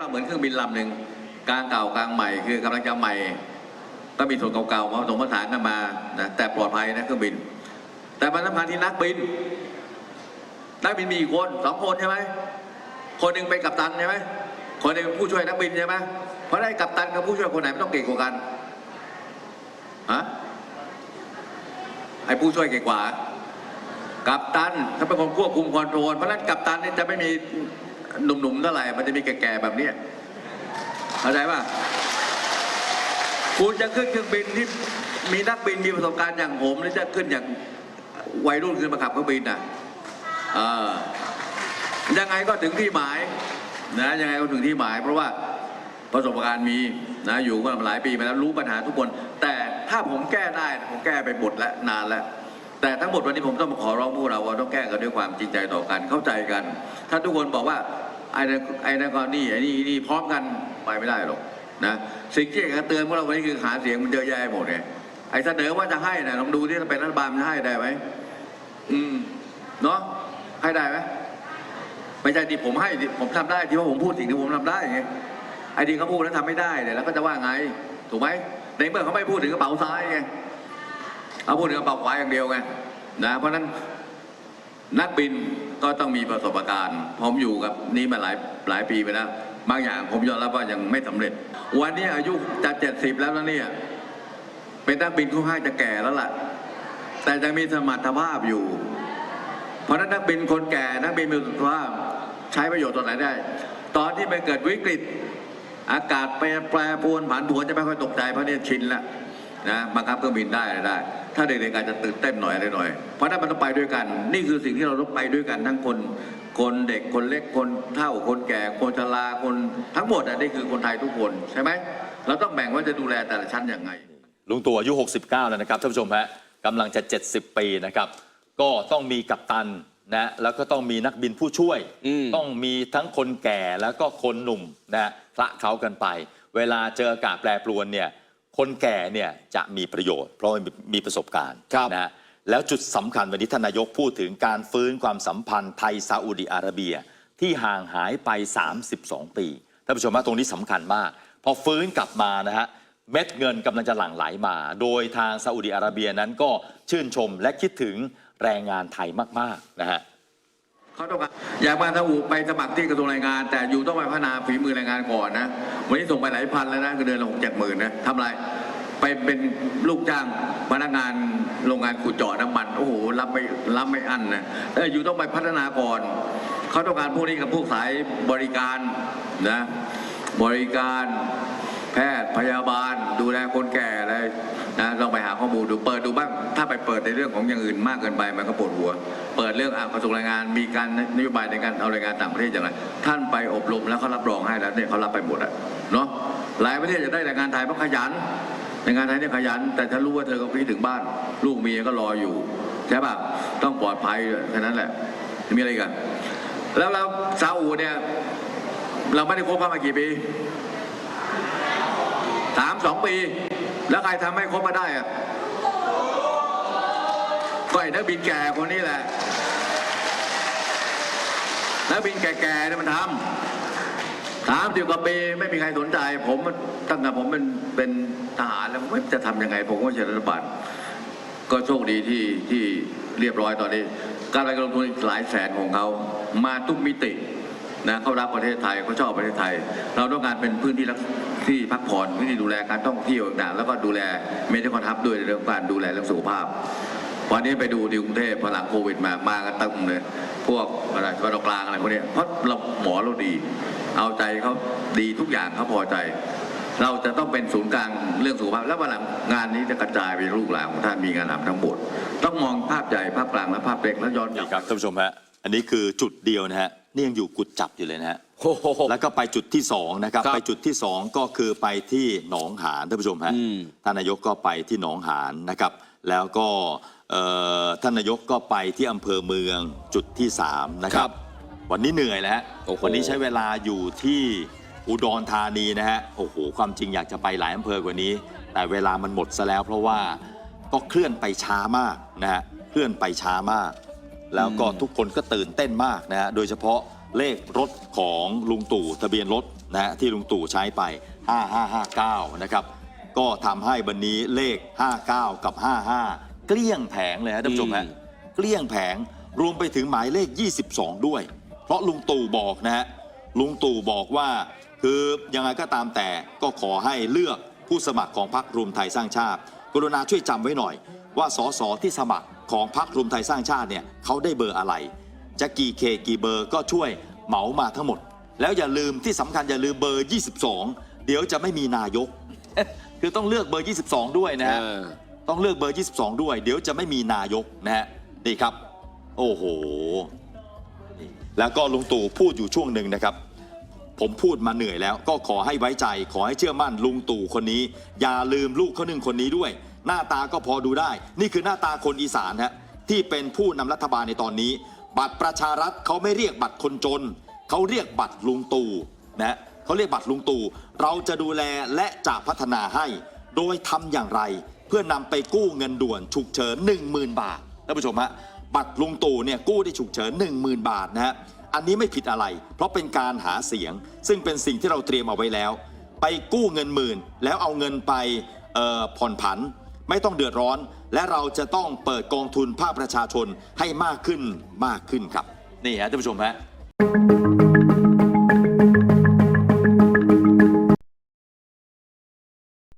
เราเหมือนเครื่องบินลำหนึ่งกลางเก่ากลางใหม่ คือกำลังจะใหม่ ก็มีส่วนเก่าๆมาผสมผสานกันมานะแต่ปลอดภัยนะเครื่องบิน แต่มันสำคัญที่นักบิน นักบินมีกี่คนสองคนใช่ไหมคนหนึ่งเป็นกัปตันใช่ไหมคนหนึ่งเป็นผู้ช่วยนักบินใช่ไหมเพราะได้กัปตันกับผู้ช่วยคนไหนมันต้องเก่งกว่ากันฮะไอ้ผู้ช่วยเก่งกว่า กัปตันถ้าเป็นคนควบคุมคอนโทรลเพราะฉะนั้นกัปตันนี่จะไม่มี หนุ่มๆเท่าไหร่มันจะมีแก่ๆแบบเนี้ยเข้าใจป่ะคุณจะขึ้นเครื่องบินที่มีนักบินมีประสบการณ์อย่างผมหรือจะขึ้นอย่างวัยรุ่นขึ้นมาขับเครื่องบินอะเออยังไงก็ถึงที่หมายนะยังไงก็ถึงที่หมาย เพราะว่าประสบการณ์มีนะอยู่มาหลายปีมาแล้วรู้ปัญหาทุกคน แต่ถ้าผมแก้ได้ผมแก้ไปหมดแล้วนานแล้วแต่ทั้งหมดวันนี้ผมต้องมาขอร้องพวกเราว่าต้องแก้กันด้วยความจริงใจต่อกันเข้าใจกัน ถ้าทุกคนบอกว่า ไอ้นั่นไอ้นั่นก็นี่ไอ้นี่นี่พร้อมกันไปไม่ได้หรอกนะสิ่งที่อยากจะเตือนพวกเราวันนี้คือหาเสียงมันเยอะแยะหมดไงไอ้เสนอว่าจะให้นะลองดูที่ถ้าเป็นรัฐบาลมันให้ได้ไหมอืมเนาะให้ได้ไหมไม่ใช่ที่ผมให้ผมทำได้ที่ว่าผมพูดสิ่งที่ผมทำได้ไงไอ้ที่เขาพูดแล้วทำไม่ได้เนี่ยแล้วก็จะว่าไง ถูกไหมในเมื่อเขาไม่พูดถึงกระเป๋าซ้ายไงเอาพูดถึงกระเป๋าขวาอย่างเดียวไงนะเพราะฉะนั้น นักบินก็ต้องมีประสบการณ์ผมอยู่กับนี้มาหลายหลายปีไปแล้วบางอย่างผมยอมรับว่ายังไม่สำเร็จ วันนี้อายุจะเจ็ดสิบแล้วนะเนี่ยเป็นนักบินค่อนข้างจะแก่แล้วล่ะ แต่ยังมีสมรรถภาพอยู่ เพราะนั้นนักบินคนแก่นักบินมีสมรรถภาพใช้ประโยชน์ตอนไหนได้ ตอนที่มันเกิดวิกฤต อากาศแปรแปรปรวนผันผวนจะไม่ค่อยตกใจเพราะเนี่ยชินแล้ว นะบังคับเครื่องบินได้อะไรได้ ถ้าเด็กๆอาจจะตื่นเต้นหน่อยอะไรหน่อย เพราะนั้นมันต้องไปด้วยกัน นี่คือสิ่งที่เราต้องไปด้วยกันทั้งคน คนเด็กคนเล็กคนเฒ่าคนแก่ คนชราคนทั้งหมดอะนี่คือคนไทยทุกคนใช่ไหมเราต้องแบ่งว่าจะดูแลแต่ละชั้นยังไง ลุงตู่อายุ 69 แล้วนะครับท่านผู้ชมฮะกำลังจะ 70 ปีนะครับ ก็ต้องมีกัปตันนะแล้วก็ต้องมีนักบินผู้ช่วยอืมต้องมีทั้งคนแก่แล้วก็คนหนุ่มนะคละเคล้ากันไป เวลาเจออากาศแปรปรวนเนี่ย คนแก่เนี่ยจะมีประโยชน์ เพราะมีประสบการณ์ครับนะฮะแล้วจุดสำคัญวันนี้ท่านนายกพูดถึงการฟื้นความสัมพันธ์ไทยซาอุดิอาระเบีย ที่ห่างหายไป 32 ปีท่านผู้ชมว่าตรงนี้สำคัญมาก พอฟื้นกลับมานะฮะเม็ดเงินกำลังจะหลั่งไหลมา โดยทางซาอุดิอาระเบียนั้นก็ชื่นชมและคิดถึงแรงงานไทยมากๆนะฮะ เขาต้องการอยากมาทอูไปสมัครที่กระทรวงแรงงาน แต่อยู่ต้องไปพัฒนาฝีมือแรงงานก่อนนะ วันนี้ส่งไปหลายพันแล้วนะก็เดือนละหกเจ็ดหมื่นนะทำไรไปเป็นลูกจ้างพนักงานโรงงานขุดเจาะน้ำมัน โอ้โหรับไม่รับไม่อั้นนะเอออยู่ต้องไปพัฒนาก่อนเขาต้องการพวกนี้กับพวกสายบริการนะบริการแพทย์พยาบาล ดูแลคนแก่อะไรนะ ข้อมูลดูเปิดดูบ้าง ถ้าไปเปิดในเรื่องของอย่างอื่นมากเกินไปมันก็ปวดหัว เปิดเรื่องอกระทรวงแรงงานมีการนโยบายในการเอาแรงงานต่างประเทศอย่างไรท่านไปอบรมแล้วเขารับรองให้แล้วเนี่ยเขารับไปหมดอะเนาะหลายประเทศจะได้แรงงานไทยเพราะขยันแรงงานไทยเนี่ยขยัน แต่ฉันรู้ว่าเธอก็คิดถึงบ้าน ลูกเมียก็รออยู่ใช่ป่ะต้องปลอดภัยแค่นั้นแหละมีอะไรกันแล้วแล้วซาอุเนี่ยเราไม่ได้คบกันมากี่ปีสามสองปี แล้วใครทำให้คบมาได้อะ ก็ไอ้นักบินแก่คนนี้แหละนักบินแก่ๆเนี่ยมันทำสามสิบกว่าปีไม่มีใครสนใจ ผมตั้งแต่ผมเป็นเป็นทหารแล้วไม่จะทำยังไง ผมก็ไม่ใช่รัฐบาลก็โชคดีที่ที่เรียบร้อยตอนนี้ การไปลงทุนหลายแสนของเขามาทุกมิตินะเขารักประเทศไทยเขาชอบประเทศไทย เราต้องการเป็นพื้นที่รักที่พักผ่อนพื้นที่ดูแลการท่องเที่ยวต่างแล้วก็ดูแลเมดิคอนทับด้วยเรื่องการดูแลเรื่องสุขภาพ วันนี้ไปดูที่กรุงเทพพอหลังโควิดมามากันเต็มเลย พวกอะไรตะวันออกกลางอะไรพวกเนี้ยเพราะเราหมอเราดี เอาใจเขาดีทุกอย่างเขาพอใจ เราจะต้องเป็นศูนย์กลางเรื่องสุขภาพ แล้ววันหลังงานนี้จะกระจายไปลูกหลานของท่านมีงานทำทั้งหมดต้องมองภาพใหญ่ภาพกลางและภาพเล็กแล้วย้อนกลันี่บครับท่านผู้ชมฮะอันนี้คือจุดเดียวนะฮะนี่ยังอยู่กุดจับอยู่เลยนะฮะโอ้โหแล้วก็ไปจุดที่สองนะครับครับ ไปจุดที่สองก็คือไปที่หนองหานท่านผู้ชมฮะอืมท่านนายกก็ไปที่หนองหานนะครับ แล้วก็เอ่อ ท่านนายกก็ไปที่อำเภอเมืองจุดที่สามนะครับ วันนี้เหนื่อยแล้วฮะโอ้โห วันนี้ใช้เวลาอยู่ที่อุดรธานีนะฮะโอ้โหความจริงอยากจะไปหลายอำเภอกว่านี้ แต่เวลามันหมดซะแล้ว เพราะว่าก็เคลื่อนไปช้ามากนะฮะเคลื่อนไปช้ามาก แล้วก็ทุกคนก็ตื่นเต้นมากนะฮะโดยเฉพาะเลขรถของลุงตู่ทะเบียนรถนะฮะที่ลุงตู่ใช้ไป 5559 นะครับ ก็ทำให้วันนี้เลข 59 กับ 55 เกลี้ยงแผงเลยฮะท่านผู้ชมฮะอืม เกลี้ยงแผงรวมไปถึงหมายเลข 22 ด้วย เพราะลุงตู่บอกนะฮะลุงตู่บอกว่า คือยังไงก็ตามแต่ก็ขอให้เลือกผู้สมัครของพรรครวมไทยสร้างชาติ กรุณาช่วยจำไว้หน่อย ว่าสสที่สมัครของพรรครวมไทยสร้างชาติเนี่ยเขาได้เบอร์อะไร จะกี่เขตกี่เบอร์ก็ช่วยเหมามาทั้งหมด แล้วอย่าลืมที่สำคัญอย่าลืมเบอร์ 22 เดี๋ยวจะไม่มีนายก คือต้องเลือกเบอร์ 22 ด้วยนะฮะ เออ ต้องเลือกเบอร์ 22 ด้วย เดี๋ยวจะไม่มีนายกนะฮะนี่ครับ โอ้โห แล้วก็ลุงตู่พูดอยู่ช่วงหนึ่งนะครับ ผมพูดมาเหนื่อยแล้ว ก็ขอให้ไว้ใจ ขอให้เชื่อมั่นลุงตู่คนนี้ อย่าลืมลูกเขาหนึ่งคนนี้ด้วย หน้าตาก็พอดูได้ นี่คือหน้าตาคนอีสานฮะที่เป็นผู้นำรัฐบาลในตอนนี้ บัตรประชารัฐเขาไม่เรียกบัตรคนจนเขาเรียกบัตรลุงตู่นะฮะเขาเรียกบัตรลุงตู่เราจะดูแลและจะพัฒนาให้ โดยทำอย่างไร เพื่อนำไปกู้เงินด่วนฉุกเฉิน10,000 บาทท่านผู้ชมฮะบัตรลุงตู่เนี่ยกู้ได้ฉุกเฉิน10,000 บาทนะฮะอันนี้ไม่ผิดอะไร เพราะเป็นการหาเสียง ซึ่งเป็นสิ่งที่เราเตรียมเอาไว้แล้ว ไปกู้เงินหมื่น แล้วเอาเงินไปผ่อนผัน ไม่ต้องเดือดร้อน และเราจะต้องเปิดกองทุนภาคประชาชนให้มากขึ้นมากขึ้นครับ นี่ฮะท่านผู้ชมฮะ